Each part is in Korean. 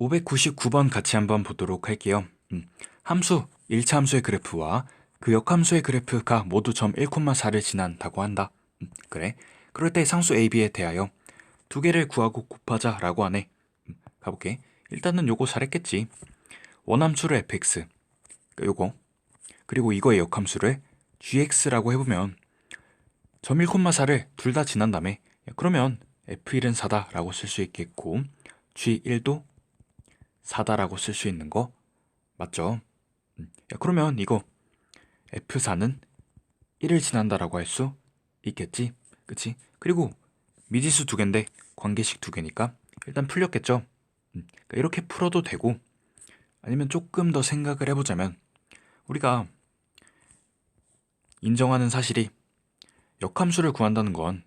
599번 같이 한번 보도록 할게요. 음, 함수 1차 함수의 그래프와 그 역함수의 그래프가 모두 점 1,4를 지난다고 한다. 음, 그래. 그럴 때 상수 AB에 대하여 두 개를 구하고 곱하자 라고 하네. 음, 가볼게. 일단은 요거 잘했겠지. 원함수를 fx, 그러니까 요거. 그리고 이거의 역함수를 gx라고 해보면 점 1,4를 둘 다 지난 다음에 야, 그러면 f1은 4다라고 쓸 수 있겠고 g1도 4다라고 쓸 수 있는 거 맞죠? 음, 야, 그러면 이거 F4는 1을 지난다라고 할 수 있겠지? 그치? 그리고 미지수 두 개인데 관계식 두 개니까 일단 풀렸겠죠? 음, 그러니까 이렇게 풀어도 되고 아니면 조금 더 생각을 해보자면 우리가 인정하는 사실이 역함수를 구한다는 건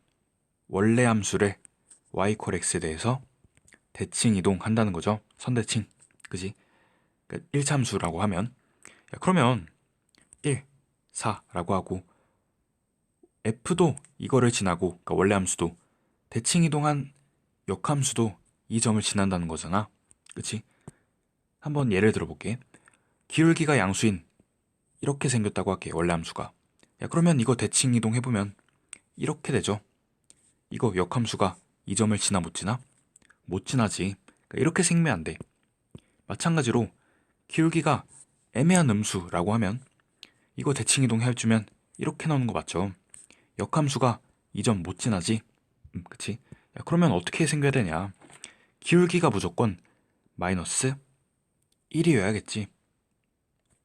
원래 함수를 y x에 대해서 대칭 이동한다는 거죠. 선대칭. 그지? 그러니까 1차 함수라고 하면 야, 그러면 1, 4라고 하고 f도 이거를 지나고 그러니까 원래 함수도 대칭 이동한 역함수도 이 점을 지난다는 거잖아. 그치? 한번 예를 들어볼게. 기울기가 양수인 이렇게 생겼다고 할게. 원래 함수가. 야, 그러면 이거 대칭 이동 해보면 이렇게 되죠. 이거 역함수가 이 점을 지나 못 지나? 못 지나지. 그러니까 이렇게 생기면 안 돼. 마찬가지로 기울기가 애매한 음수라고 하면 이거 대칭 이동 해주면 이렇게 나오는 거 맞죠? 역함수가 이 점 못 지나지? 음, 그치? 야, 그러면 어떻게 생겨야 되냐? 기울기가 무조건 마이너스 1이어야겠지.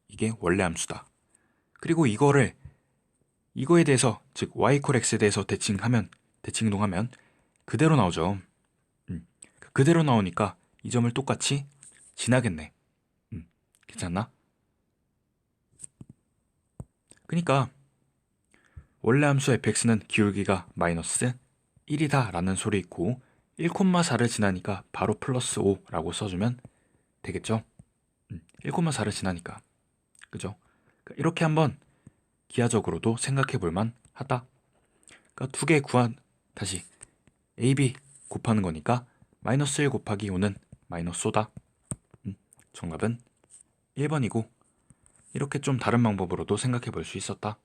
이게 원래 함수다. 그리고 이거를 이거에 대해서 즉 y x에 대해서 대칭하면 대칭 이동하면 그대로 나오죠. 음, 그대로 나오니까 이 점을 똑같이 지나겠네. 음, 괜찮나? 그니까 원래 함수 fx는 기울기가 마이너스 1이다 라는 소리 있고 1,4를 지나니까 바로 플러스 5라고 써주면 되겠죠? 음, 1,4를 지나니까 그죠? 그러니까 이렇게 한번 기하적으로도 생각해 볼만 하다. 그러니까 두 개 구한 다시 AB 곱하는 거니까 마이너스 1 곱하기 5는 마이너스 5다. 음, 정답은 1번이고 이렇게 좀 다른 방법으로도 생각해 볼 수 있었다.